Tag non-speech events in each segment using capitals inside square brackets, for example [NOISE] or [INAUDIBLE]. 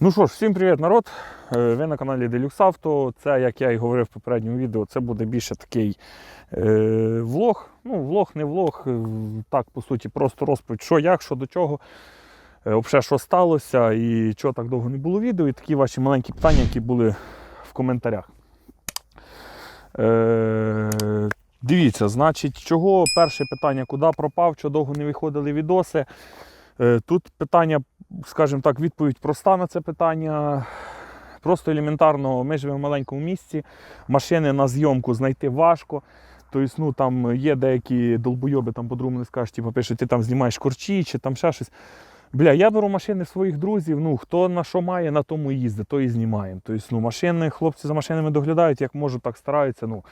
Ну що ж, всім привіт, народ! Е, Ви на каналі Deluxe Auto. Це, як я і говорив в попередньому відео, це буде більше такий е, влог. Ну, влог, не влог. е, Так, по суті, просто розповідь, що як, що до чого. Е, Взагалі, що сталося і чого так довго не було відео, і такі ваші маленькі питання, які були в коментарях. Е, дивіться, значить, чого перше питання, куди пропав, чого довго не виходили відоси. Тут питання, скажімо так, відповідь проста на це питання. Просто елементарно, ми живемо в маленькому місці, машини на зйомку знайти важко. Тобто, ну, там є деякі долбойоби, там по-другому не скажуть, типу, пишуть, ти там знімаєш корчі чи там ще щось. Бля, я беру машини своїх друзів, ну хто на що має, на тому і їздить, то і знімаємо. Тобто, ну, машини, хлопці за машинами доглядають, як можуть, так стараються. Ну,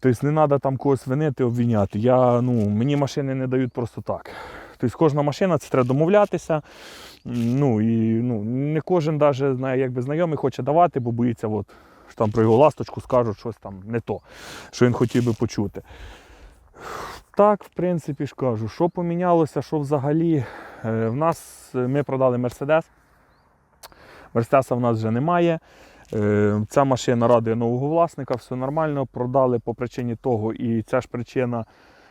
тобто не треба там когось винити, обвиняти. Я, ну, мені машини не дають просто так. Тобто кожна машина це треба домовлятися. Ну і ну, не кожен знає, якби знайомий хоче давати, бо боїться, от, що там про його ласточку скажуть щось там не то, що він хотів би почути. Так, в принципі ж кажу, що помінялося, що взагалі. Е, В нас е, ми продали Мерседес. Мерседеса в нас вже немає. Е, Ця машина радує нового власника, все нормально. Продали по причині того, і ця ж причина,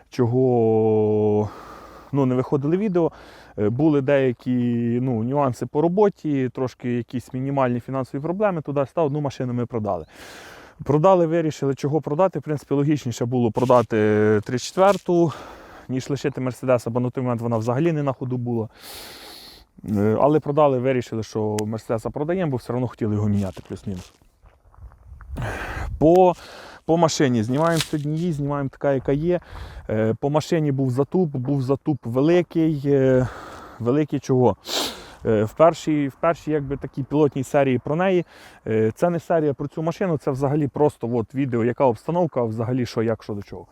чого ну, не виходили відео. Е, Були деякі ну, нюанси по роботі, трошки якісь мінімальні фінансові проблеми. Туди став одну машину ми продали. Продали, вирішили, чого продати. В принципі, логічніше було продати 34-ту, ніж лишити Мерседеса, бо на той момент вона взагалі не на ходу була. Е, Але продали, вирішили, що Мерседеса продаємо, бо все одно хотіли його міняти плюс-мінус. По, по машині знімаємо сьогодні її, знімаємо така, яка є. Е, По машині був затуп, був затуп великий. е, Великий чого? Е, В першій, в першій якби, такій пілотній серії про неї. Це не серія про цю машину, це взагалі просто от, відео, яка обстановка, взагалі що, як, що до чого.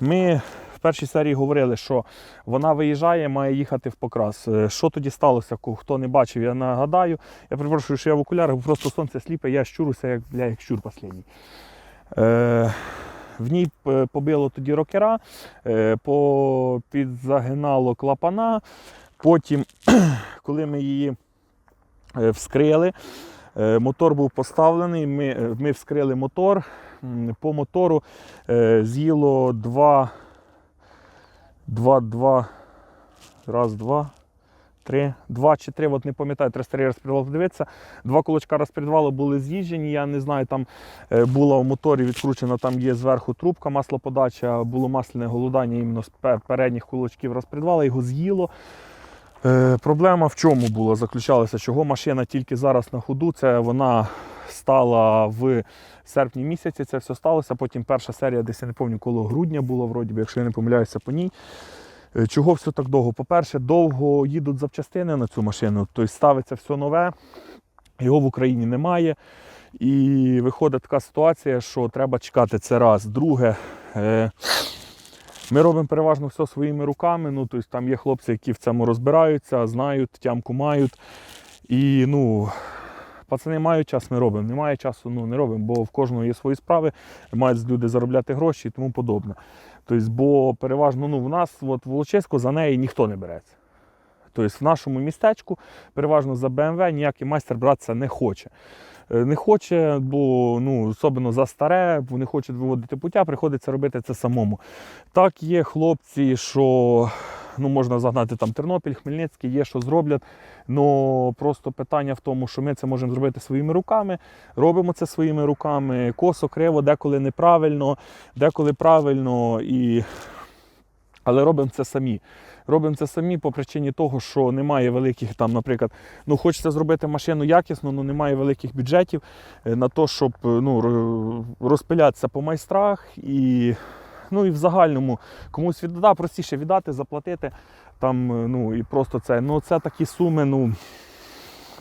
Ми першій серії говорили, що вона виїжджає, має їхати в покрас. Е, Що тоді сталося? Хто не бачив, я нагадаю. Я перепрошую, що я в окулярах, просто сонце сліпе, я щуруся, як, бля, як щур останній. Е, в ній е, побило тоді рокера, е, підзагинало клапана. Потім, [CLEARS THROAT] коли ми її е, вскрили, мотор був поставлений, ми, ми вскрили мотор. По мотору з'їло два, два, два, раз, два, три, два чи три, от не пам'ятаю, треба старий розпредвал подивитися. Два кулачка розпредвалу були з'їжджені, я не знаю, там е, була в моторі відкручена, там є зверху трубка, маслоподача, було масляне голодання іменно з передніх кулачків розпредвала, його з'їло. Е, проблема в чому була? Заключалася, чого машина тільки зараз на ходу. Це вона стала в серпні місяці. Це все сталося. Потім перша серія, десь я не пам'ятаю, коло грудня було, вроді, якщо я не помиляюся по ній. Е, Чого все так довго? По-перше, довго їдуть запчастини на цю машину, тобто ставиться все нове, його в Україні немає. І виходить така ситуація, що треба чекати це раз. Друге, е, ми робимо переважно все своїми руками. Ну, тобто там є хлопці, які в цьому розбираються, знають, тямку мають. І ну, пацани мають час, ми робимо. Немає часу, ну не робимо, бо в кожного є свої справи, мають люди заробляти гроші і тому подобне. Тобто, бо переважно ну, в нас от, в Волочиську за неї ніхто не береться. Тобто в нашому містечку переважно за БМВ ніякий майстер братися не хоче. Е, Не хоче, бо ну, особливо за старе, бо не хочуть виводити пуття, приходиться робити це самому. Так, є хлопці, що ну, можна загнати там Тернопіль, Хмельницький, є, що зроблять. Ну просто питання в тому, що ми це можемо зробити своїми руками, робимо це своїми руками, косо, криво, деколи неправильно, деколи правильно, і... але робимо це самі. Робимо це самі по причині того, що немає великих там, наприклад, ну хочеться зробити машину якісно, але немає великих бюджетів е, на те, щоб е, ну, розпилятися по майстрах і, ну, і в загальному комусь відда, простіше віддати, заплатити там, е, ну і просто це. Ну, це такі суми, ну,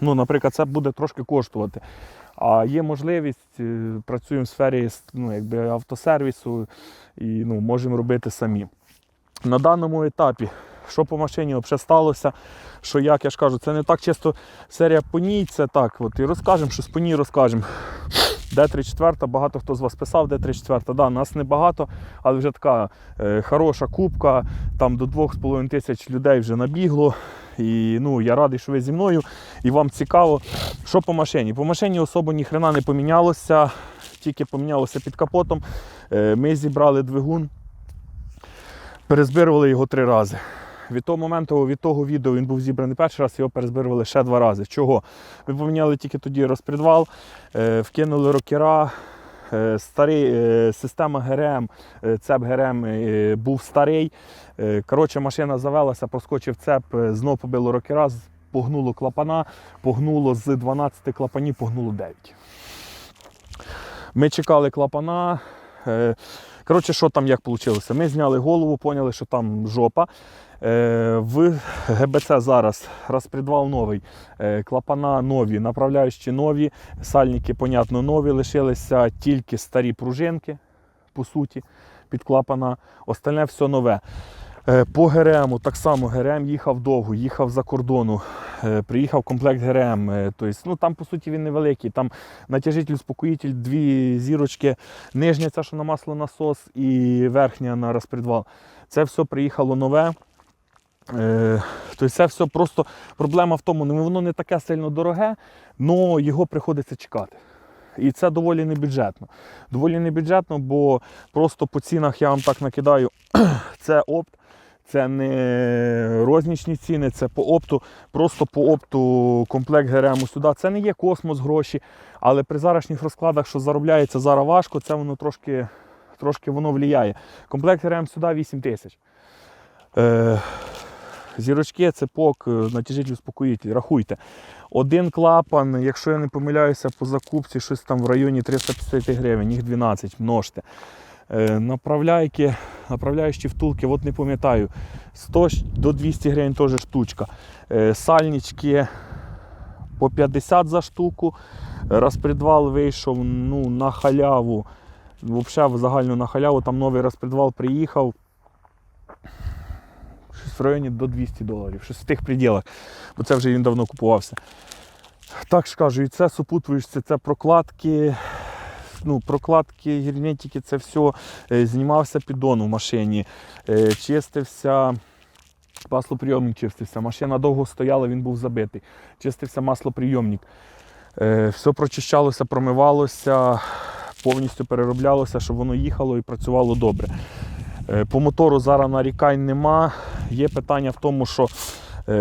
ну, наприклад, це буде трошки коштувати. А є можливість, е, працюємо в сфері ну, якби автосервісу і ну, можемо робити самі. На даному етапі, що по машині взагалі сталося, що як я ж кажу, це не так чисто серія по ній, це так. От, і розкажемо, щось по ній розкажемо. Д-34, багато хто з вас писав, Д-34, да, нас небагато, але вже така е, хороша кубка, там до 2,5 тисяч людей вже набігло. І ну, я радий, що ви зі мною і вам цікаво. Що по машині? По машині особо ні хрена не помінялося, тільки помінялося під капотом. Е, Ми зібрали двигун, перезбирували його три рази. Від того моменту, від того відео він був зібраний перший раз, його перезбирували ще два рази. Чого? Ми поміняли тільки тоді розпредвал, е, вкинули рокера. е, Старий, е, система ГРМ, цеп ГРМ був старий. Коротше, машина завелася, проскочив цеп, е, знов побило рокера, погнуло клапана, погнуло з 12 клапанів, погнуло 9. Ми чекали клапана. Коротше, що там як вийшло? Ми зняли голову, поняли, що там жопа. Е, В ГБЦ зараз розпредвал новий, е, клапана нові, направляючі нові, сальники, понятно, нові. Лишилися тільки старі пружинки, по суті, під клапана. Остальне все нове. Е, По ГРМу так само ГРМ їхав довго, їхав за кордону, е, приїхав комплект ГРМ. е, Тобто, ну, там, по суті, він невеликий. Там натяжитель, успокоїтель, дві зірочки, нижня ця, що на масло насос, і верхня на розпредвал. Це все приїхало нове. Тобто це все просто проблема в тому, ну, воно не таке сильно дороге, але його приходиться чекати. І це доволі небюджетно. Доволі небюджетно, бо просто по цінах я вам так накидаю, [CLEARS THROAT] це опт, це не рознічні ціни, це по опту. Просто по опту комплект ГРМу сюди. Це не є космос гроші, але при зарашніх розкладах, що заробляється зараз важко, це воно трошки, трошки воно влияє. Комплект ГРМ сюди 8 тисяч. Е, Зірочки, цепок, е, натяжитель успокоїтель, рахуйте. Один клапан, якщо я не помиляюся, по закупці щось там в районі 350 гривень, їх 12 множте. Е, Направляйки, направляючі втулки, от не пам'ятаю, 100 до 200 гривень теж штучка. Е, Сальнички по 50 за штуку. Розпредвал вийшов ну, на халяву. Взагалі загально на халяву, там новий розпредвал приїхав. В районі до 200 доларів, щось в тих пределах, бо це вже він давно купувався. Так ж кажу, і це супутуєшся, це прокладки, ну, прокладки, герметики, це все. Е, Знімався піддон у машині, е, чистився, маслоприйомник чистився. Машина довго стояла, він був забитий. Чистився маслоприйомник. Е, Все прочищалося, промивалося, повністю перероблялося, щоб воно їхало і працювало добре. По мотору зараз нарікань нема. Є питання в тому, що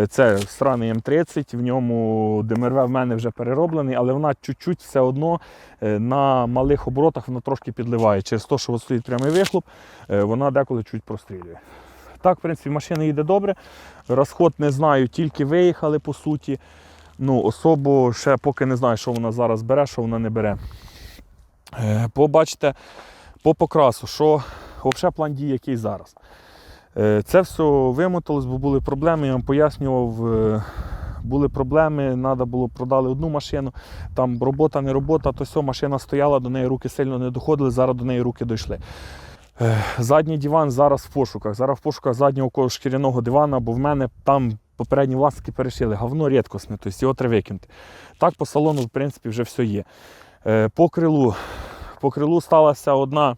це сраний М30, в ньому ДМРВ в мене вже перероблений, але вона чуть-чуть все одно е, на малих оборотах вона трошки підливає. Через те, що стоїть прямий вихлоп, е, вона деколи чуть прострілює. Так, в принципі, машина їде добре. Розход не знаю, тільки виїхали по суті. Ну, особо ще поки не знаю, що вона зараз бере, що вона не бере. Е, Побачите по покрасу, що взагалі план дій який зараз. Е, Це все вимоталось, бо були проблеми, я вам пояснював. е, Були проблеми, треба було продали одну машину, там робота, не робота, то все, машина стояла, до неї руки сильно не доходили, зараз до неї руки дійшли. Е, Задній диван зараз в пошуках. Зараз в пошуках заднього шкіряного дивана, бо в мене там попередні власники перешили. Говно рідкісне, тобто його треба викинути. Так по салону, в принципі, вже все є. По крилу. По крилу сталася одна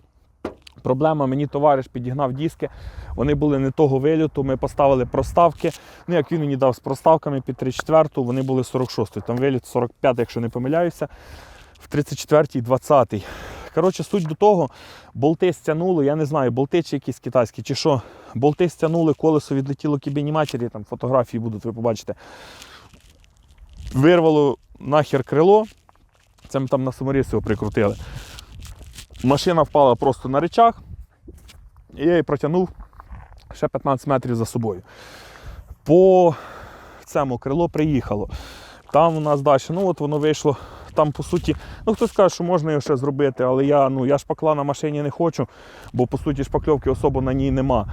проблема. Мені товариш підігнав диски. Вони були не того виліту. Ми поставили проставки. Ну, як він мені дав з проставками під 34-ту, вони були 46. Там виліт 45, якщо не помиляюся. В 34-й 20-й. Коротше, суть до того, болти стягнули, я не знаю, болти чи якісь китайські, чи що. Болти стягнули, колесо відлетіло кібіні матері, там фотографії будуть, ви побачите. Вирвало нахер крило. Це ми там на саморіз його прикрутили. Машина впала просто на речах, і я її протягнув ще 15 метрів за собою. По цьому крило приїхало. Там у нас далі, ну от воно вийшло. Там, по суті, ну хтось каже, що можна його ще зробити, але я, ну, я шпакла на машині не хочу, бо по суті шпакльовки особо на ній нема.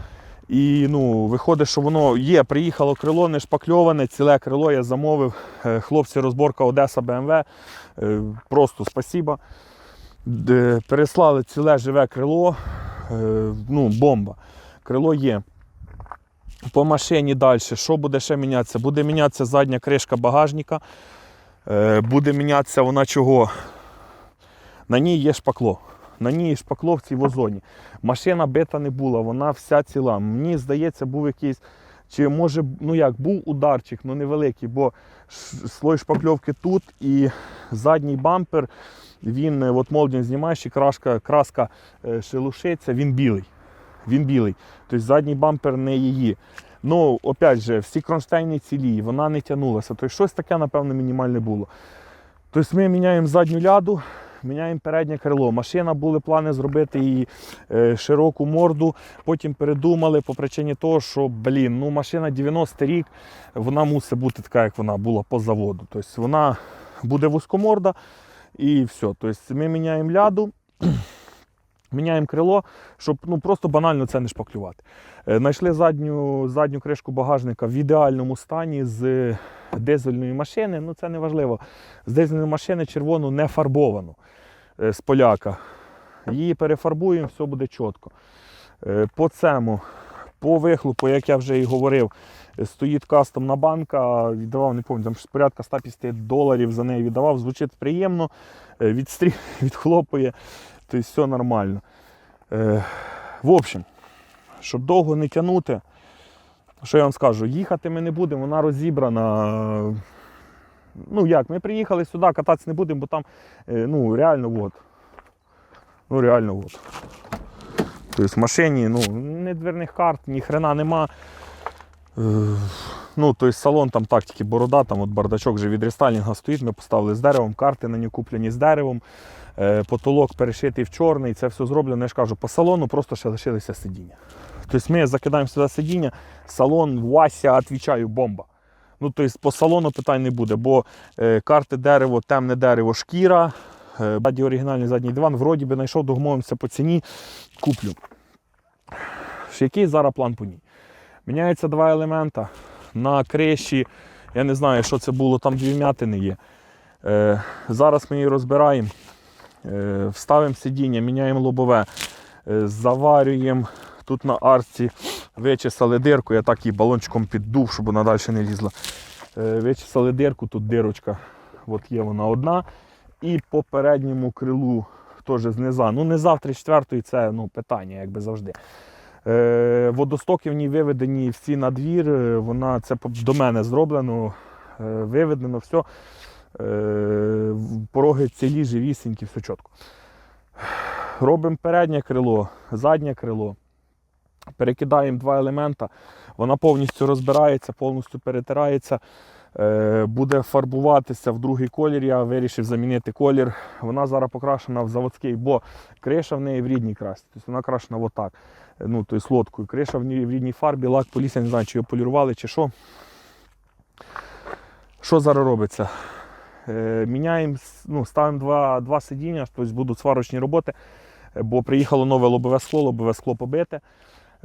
І ну, виходить, що воно є, приїхало крило не шпакльоване, ціле крило я замовив. Е, Хлопці, розборка Одеса БМВ. Е, Просто спасіба. Переслали ціле живе крило. Е, Ну, бомба. Крило є. По машині далі. Що буде ще мінятися? Буде мінятися задня кришка багажника. Е, Буде мінятися вона чого? На ній є шпакло. На ній шпакло в цій вазоні. Машина бита не була, вона вся ціла. Мені здається, був якийсь. Чи може, ну як, був ударчик, ну невеликий, бо слой шпакльовки тут і задній бампер, він, е, от молдінг знімаєш і краска, краска е, шелушиться, він білий. Він білий. Тобто задній бампер не її. Ну, опять же, всі кронштейни цілі, вона не тягнулася. Тобто щось таке, напевно, мінімальне було. Тобто ми міняємо задню ляду, міняємо переднє крило. Машина були плани зробити її е, широку морду. Потім передумали по причині того, що блін, ну машина 90 рік, вона мусить бути така, як вона була по заводу. Тобто вона буде вузькоморда і все. Тобто ми міняємо ляду. Міняємо крило, щоб ну, просто банально це не шпаклювати. Е, Знайшли задню, задню кришку багажника в ідеальному стані з дизельної машини. Ну це не важливо. З дизельної машини червону не фарбовану е, з поляка. Її перефарбуємо, все буде чітко. Е, По цьому, по вихлопу, як я вже і говорив, е, стоїть кастомна банка, віддавав, не пам'ятаю, там порядка 150 доларів за неї віддавав. Звучить приємно, е, відстрі... [LAUGHS] відхлопує, тобто все нормально. Е, В общем, щоб довго не тягнути, що я вам скажу, їхати ми не будемо, вона розібрана. Ну як, ми приїхали сюди, кататися не будемо, бо там ну, реально от. Ну реально от. Тобто в машині ну, ні дверних карт, ні хрена нема. Е, Ну, тобто салон там так тільки борода, там от бардачок вже від рестайлінга стоїть, ми поставили з деревом, карти на ній куплені з деревом, е, потолок перешитий в чорний, це все зроблено, я ж кажу, по салону просто ще лишилися сидіння. Тобто ми закидаємо сюди сидіння, салон Вася, відповідаю, бомба. Ну, тобто по салону питань не буде, бо е, карти дерево, темне дерево, шкіра, баді оригінальний задній диван, вроді би знайшов, домовимося по ціні, куплю. Який зараз план по ній? Міняються два елемента. На криші, я не знаю, що це було, там дві вмятини є. Е, зараз ми її розбираємо, е, вставимо сидіння, міняємо лобове, е, заварюємо тут на арці, вичесали дирку, я так її балончиком піддув, щоб вона далі не лізла. Е, вичесали дирку, тут дирочка, от є вона одна. І по передньому крилу теж зниза. Ну, не завтра четвертої це ну, питання, як би завжди. Е, водостоки в ній виведені всі на двір. е, Вона це до мене зроблено, е, виведено все. Е, пороги цілі, живісінькі, все чітко. Робимо переднє крило, заднє крило. Перекидаємо два елемента, вона повністю розбирається, повністю перетирається. Е, буде фарбуватися в другий колір. Я вирішив замінити колір. Вона зараз покрашена в заводський, бо криша в неї в рідній красі. Тобто вона крашена отак. Е, Ну, тобто лодкою. Криша в ній в рідній фарбі, лак поліс, я не знаю, чи його полірували, чи що. Що зараз робиться? Е, міняємо, ну, ставимо два, два сидіння, тобто будуть сварочні роботи, бо приїхало нове лобове скло, лобове скло побите.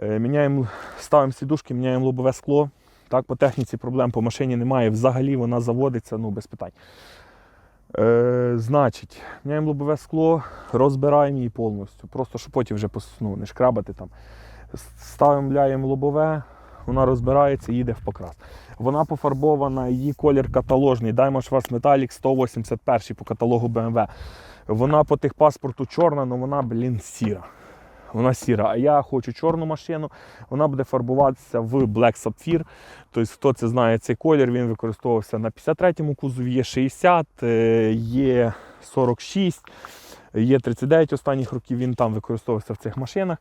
Міняємо, ставимо сідушки, міняємо лобове скло. Так, по техніці проблем по машині немає. Взагалі вона заводиться ну, без питань. Е, значить, міняємо лобове скло, розбираємо її повністю. Просто щоб потім вже ну, не шкрабати там. Ставимо, ляємо лобове, вона розбирається, і їде в покрас. Вона пофарбована, її колір каталожний. Schwarz Metallic 181 по каталогу BMW. Вона по техпаспорту чорна, але вона, блін, сіра. Вона сіра. А я хочу чорну машину. Вона буде фарбуватися в Black Sapphire. Тобто, хто це знає цей колір, він використовувався на 53-му кузові, є 60, е, є 46, є 39 останніх років. Він там використовувався в цих машинах.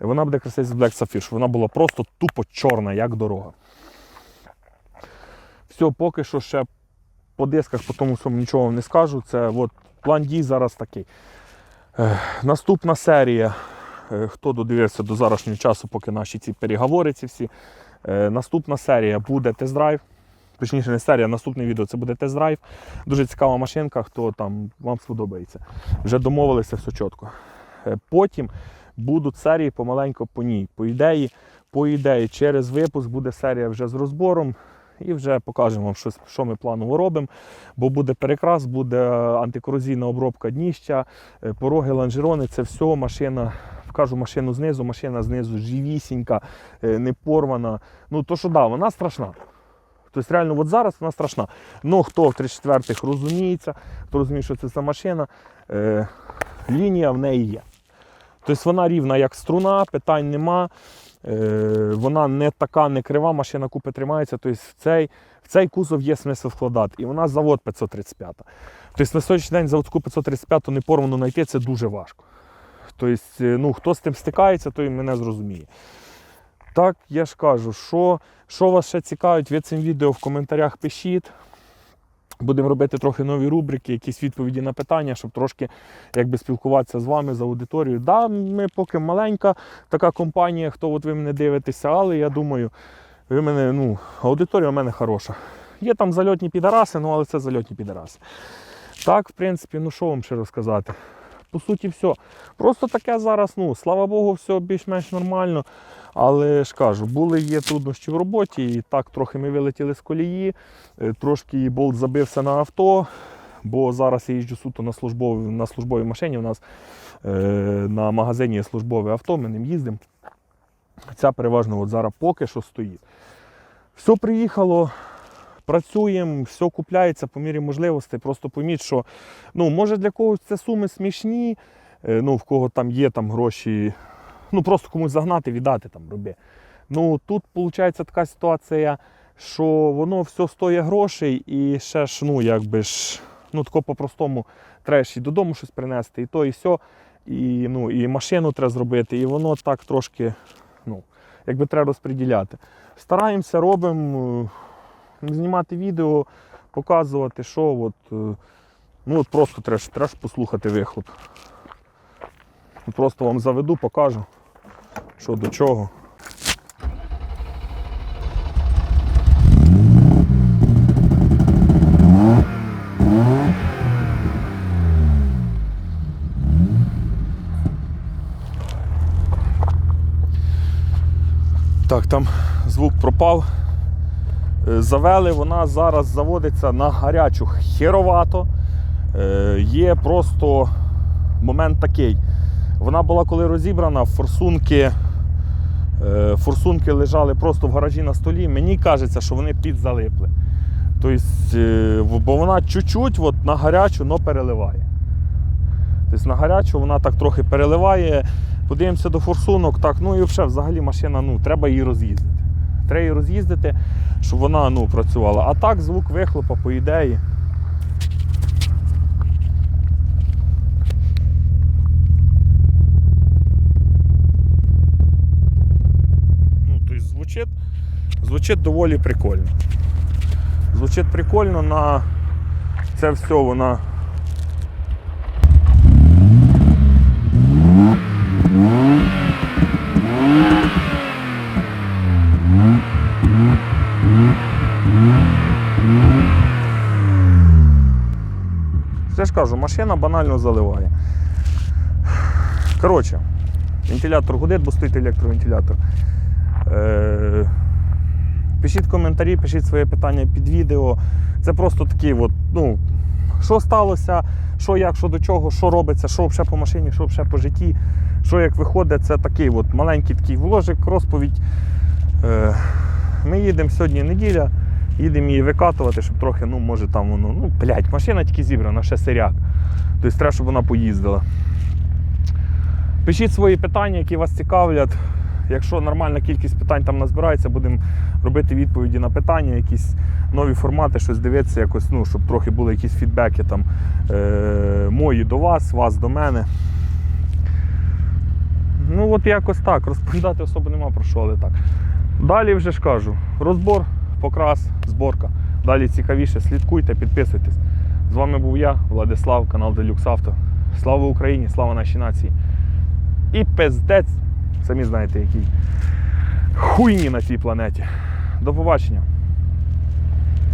Вона буде краситися з Black Sapphire, щоб вона була просто тупо чорна, як дорога. Все, поки що ще по дисках, по тому всьому нічого не скажу. Це от, план дій зараз такий. Е, наступна серія. Е, Хто додивився до зарашнього часу, поки наші ці переговори ці всі. Е, наступна серія буде тест-драйв. Точніше, не серія, наступне відео це буде тест-драйв. Дуже цікава машинка, хто там вам сподобається. Вже домовилися все чітко. Е, Потім будуть серії помаленько по ній. По ідеї, по ідеї, через випуск буде серія вже з розбором. І вже покажемо вам, що, що ми планово робимо. Бо буде перекрас, буде антикорозійна обробка дніща, е, пороги, лонжерони, це все машина. Кажу машину знизу, машина знизу живісінька, е, не порвана. Ну то що да, вона страшна. Тобто реально от зараз вона страшна. Ну хто в 34-х розуміється, хто розуміє, що це за машина, е, лінія в неї є. Тобто вона рівна, як струна, питань нема. Е, вона не така, не крива, машина купи тримається. Тобто в цей, в цей кузов є смисл вкладати. І вона завод 535. Тобто на сьогоднішній день заводську 535 не порвану знайти це дуже важко. Тобто, ну, хто з тим стикається, той мене зрозуміє. Так, я ж кажу, що, що вас ще цікавить, ви цим відео в коментарях пишіть. Будемо робити трохи нові рубрики, якісь відповіді на питання, щоб трошки якби, спілкуватися з вами, з аудиторією. Да, ми поки маленька така компанія, хто от ви мене дивитеся, але я думаю, ви мене, ну, аудиторія у мене хороша. Є там зальотні підараси, ну але це зальотні підараси. Так, в принципі, ну що вам ще розказати? По суті, все. Просто таке зараз, ну, слава Богу, все більш-менш нормально. Але ж кажу, були є труднощі в роботі, і так трохи ми вилетіли з колії, е, трошки болт забився на авто, бо зараз я їжджу суто на службовій, на службовій машині. У нас е, на магазині є службове авто, ми ним їздимо. Ця переважно от зараз поки що стоїть. Все приїхало, працюємо, все купляється по мірі можливостей. Просто поміть, що ну, може для когось це суми смішні, е, ну, в кого там є там гроші, ну просто комусь загнати, віддати там роби. Ну тут виходить така ситуація, що воно все стоїть грошей і ще ж, ну якби ж, ну тако по-простому треба ж і додому щось принести, і то, і все. І, ну, і машину треба зробити, і воно так трошки, ну, якби треба розподіляти. Стараємося, робимо, знімати відео, показувати, що от, е, ну от просто треба, ж- треба послухати вихлоп. Просто вам заведу, покажу, що до чого. Так, там звук пропав. Е, Завели, вона зараз заводиться на гарячу херовато. Е, Є просто момент такий. Вона була коли розібрана, форсунки, е, форсунки лежали просто в гаражі на столі. Мені кажеться, що вони підзалипли. Тобто, бо вона чуть-чуть от на гарячу, но переливає. Тобто на гарячу вона так трохи переливає. Подивимося до форсунок, так, ну і взагалі машина, ну, треба її роз'їздити. Треба роз'їздити, щоб вона ну, працювала. А так звук вихлопа, по ідеї. Ну, тобто звучить, звучить доволі прикольно. Звучить прикольно на це все вона. Все ж кажу, машина банально заливає. Коротше, вентилятор гудить, бо стоїть електровентилятор. Е, пишіть коментарі, пишіть свої питання під відео. Це просто такі, от, ну, що сталося, що як, що до чого, що робиться, що взагалі по машині, що взагалі по житті, що як виходить, це такий от маленький такий вложик, розповідь. Е, ми їдемо сьогодні неділя, їдемо її викатувати, щоб трохи, ну, може там воно, ну, блядь, машина тільки зібрана, ще сиряк. Тобто треба, щоб вона поїздила. Пишіть свої питання, які вас цікавлять. Якщо нормальна кількість питань там назбирається, будемо робити відповіді на питання, якісь нові формати, щось дивитися, якось, ну, щоб трохи були якісь фідбеки там, е- мої до вас, вас до мене. Ну, от якось так. Розповідати особо нема про що, але так. Далі вже ж кажу, розбор, покрас, зборка. Далі цікавіше, слідкуйте, підписуйтесь. З вами був я, Владислав, канал Deluxe Auto. Слава Україні, слава нашій нації. І пиздець, самі знаєте, який хуйні на цій планеті. До побачення.